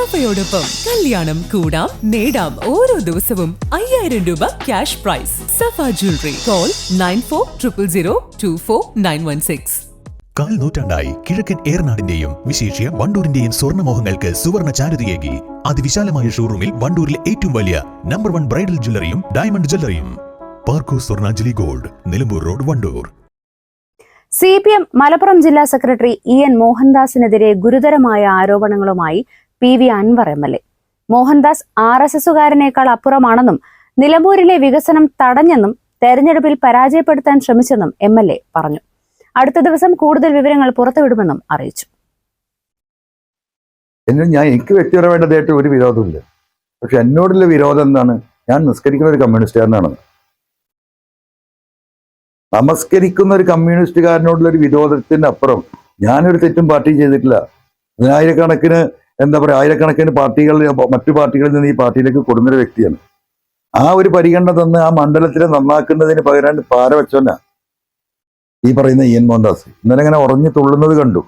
സഫയോടൊപ്പം കല്യാണം കൂടാം നേടാം ഓരോ ദിവസവും അയ്യായിരം രൂപ cash prize Safa jewellery call nine four triple zero two four nine one six കാൽ നൂറ്റാണ്ടായി കിഴക്കൻ ഏറനാടിന്റെയും വിശേഷ്യ വണ്ടൂരിന്റെയും സ്വർണമോഹങ്ങൾക്ക് സുവർണ ചാരുതയേകി. അതിവിശാലമായ ഷോറൂമിൽ വണ്ടൂരിലെ ഏറ്റവും വലിയ നമ്പർ വൺ ബ്രൈഡൽ ജ്വല്ലറിയും diamond ജ്വല്ലറിയും Parco Swarnanjali gold Nilambur road Wandoor. C P M Malappuram ജില്ലാ സെക്രട്ടറി ഇ എൻ മോഹൻദാസിനെതിരെ ഗുരുതരമായ ആരോപണങ്ങളുമായി P V Anvar M L A. Mohandas R S എസുകാരനേക്കാൾ അപ്പുറമാണെന്നും നിലമ്പൂരിലെ വികസനം തടഞ്ഞെന്നും തെരഞ്ഞെടുപ്പിൽ പരാജയപ്പെടുത്താൻ ശ്രമിച്ചെന്നും എം എൽ എ പറഞ്ഞു. അടുത്ത ദിവസം കൂടുതൽ വിവരങ്ങൾ പുറത്തുവിടുമെന്നും അറിയിച്ചു. ഞാൻ എനിക്ക് വ്യക്തിപരമായിട്ട് ഒരു വിരോധമില്ല പക്ഷെ എന്നോടുള്ള വിരോധം എന്താണ്? ഞാൻ നിസ്കരിക്കുന്ന ഒരു കമ്മ്യൂണിസ്റ്റുകാരനാണ് നമസ്കരിക്കുന്ന ഒരു കമ്മ്യൂണിസ്റ്റുകാരനോടുള്ള ഒരു വിരോധത്തിന് അപ്പുറം ഞാനൊരു തെറ്റും പാർട്ടിയും ചെയ്തിട്ടില്ല. അതിനായിരക്കണക്കിന് എന്താ പറയുക ആയിരക്കണക്കിന് പാർട്ടികളിൽ മറ്റു പാർട്ടികളിൽ നിന്ന് ഈ പാർട്ടിയിലേക്ക് കൊടുന്നൊരു വ്യക്തിയാണ്. ആ ഒരു പരിഗണന തന്ന് ആ മണ്ഡലത്തിലെ നന്നാക്കുന്നതിന് പകരം പാര വെച്ചോന്ന ഈ പറയുന്ന ഇ എൻ മോഹൻദാസ്. ഇന്നലെ ഇങ്ങനെ ഉറഞ്ഞു തുള്ളുന്നത് കണ്ടു.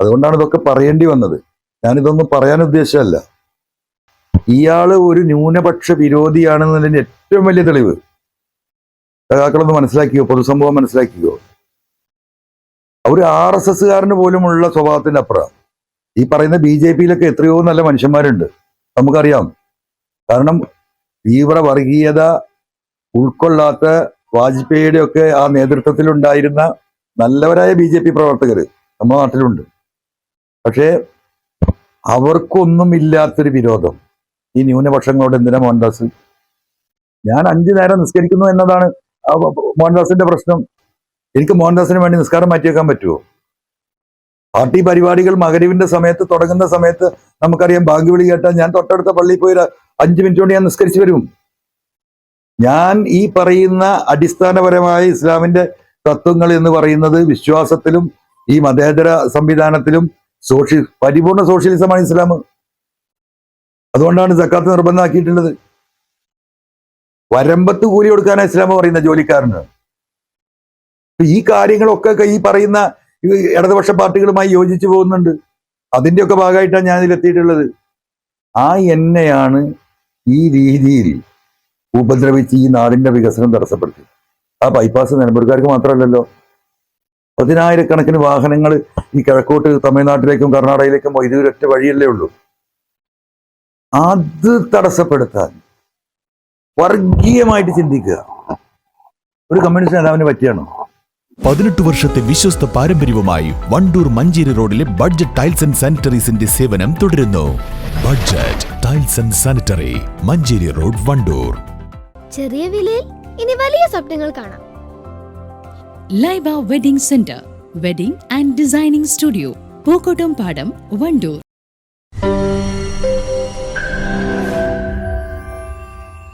അതുകൊണ്ടാണ് ഇതൊക്കെ പറയേണ്ടി വന്നത്. ഞാനിതൊന്നും പറയാൻ ഉദ്ദേശമല്ല ഇയാൾ ഒരു ന്യൂനപക്ഷ വിരോധിയാണെന്നതിന്റെ ഏറ്റവും വലിയ തെളിവ്. സഖാക്കളൊന്ന് മനസ്സിലാക്കിയോ? പൊതുസമൂഹം മനസ്സിലാക്കിയോ? ഒരു ആർ എസ് എസ്സുകാരന് പോലുമുള്ള സ്വഭാവത്തിന്റെ അപ്പുറം. ഈ പറയുന്ന ബി ജെ പിയിലൊക്കെ എത്രയോ നല്ല മനുഷ്യന്മാരുണ്ട്. നമുക്കറിയാം. കാരണം തീവ്ര വർഗീയത ഉൾക്കൊള്ളാത്ത വാജ്പേയിയുടെ ഒക്കെ ആ നേതൃത്വത്തിലുണ്ടായിരുന്ന നല്ലവരായ ബി ജെ പി പ്രവർത്തകർ നമ്മുടെ നാട്ടിലുണ്ട്. പക്ഷേ അവർക്കൊന്നും ഇല്ലാത്തൊരു വിരോധം ഈ ന്യൂനപക്ഷങ്ങളോട് എന്തിനാ മോഹൻദാസ്? ഞാൻ അഞ്ചു നേരം നിസ്കരിക്കുന്നു എന്നതാണ് മോഹൻദാസിന്റെ പ്രശ്നം. എനിക്ക് മോഹൻദാസിന് വേണ്ടി നിസ്കാരം മാറ്റിവെക്കാൻ പറ്റുമോ പാർട്ടി പരിപാടികൾ മകരവിന്റെ സമയത്ത് തുടങ്ങുന്ന സമയത്ത് നമുക്കറിയാം ഭാഗ്യവിളി കേട്ടാൽ ഞാൻ തൊട്ടടുത്ത പള്ളിയിൽ പോയി അഞ്ചു മിനിറ്റ് കൊണ്ട് ഞാൻ നിസ്കരിച്ചു വരും. ഞാൻ ഈ പറയുന്ന അടിസ്ഥാനപരമായ ഇസ്ലാമിന്റെ തത്വങ്ങൾ എന്ന് പറയുന്നത് വിശ്വാസത്തിലും ഈ മതേതര സംവിധാനത്തിലും സോഷ്യൽ പരിപൂർണ സോഷ്യലിസമാണ് ഇസ്ലാം. അതുകൊണ്ടാണ് സക്കാത്ത് നിർബന്ധമാക്കിയിട്ടുള്ളത്. വരമ്പത്ത് കൂലി കൊടുക്കാനാണ് ഇസ്ലാം പറയുന്ന ജോലിക്കാരന്. ഈ കാര്യങ്ങളൊക്കെ ഈ പറയുന്ന ഇടതുപക്ഷ പാർട്ടികളുമായി യോജിച്ചു പോകുന്നുണ്ട്. അതിന്റെയൊക്കെ ഭാഗമായിട്ടാണ് ഞാൻ ഇതിലെത്തിയിട്ടുള്ളത് ആ എന്നെയാണ് ഈ രീതിയിൽ ഉപദ്രവിച്ച് ഈ നാടിന്റെ വികസനം തടസ്സപ്പെടുത്തി ആ ബൈപ്പാസ് നിലമ്പൂർക്കാർക്ക് മാത്രമല്ലല്ലോ. പതിനായിരക്കണക്കിന് വാഹനങ്ങൾ ഈ കിഴക്കോട്ട് തമിഴ്നാട്ടിലേക്കും കർണാടകയിലേക്കും ഇതൊരൊറ്റ വഴിയല്ലേ ഉള്ളൂ. അത് തടസ്സപ്പെടുത്താൻ വർഗീയമായിട്ട് ചിന്തിക്കുക. ഒരു കമ്മ്യൂണിസ്റ്റ് നേതാവിന് പറ്റിയാണോ? പതിനെട്ട് വർഷത്തെ വിശ്വസ്ത പാരമ്പര്യവുമായി വണ്ടൂർ മഞ്ചേരി റോഡിലെ ബഡ്ജറ്റ് ടൈൽസ് ആൻഡ് സാനിറ്ററീസിന്റെ സേവനം തുടരുന്നു. Budget tiles and sanitary Manjeri road Wandoor. ചെറിയ വിലയിൽ ഇനി വലിയ സ്വപ്നങ്ങൾ കാണാം. Laiba wedding centre wedding and designing studio Pookkottumpadam Wandoor.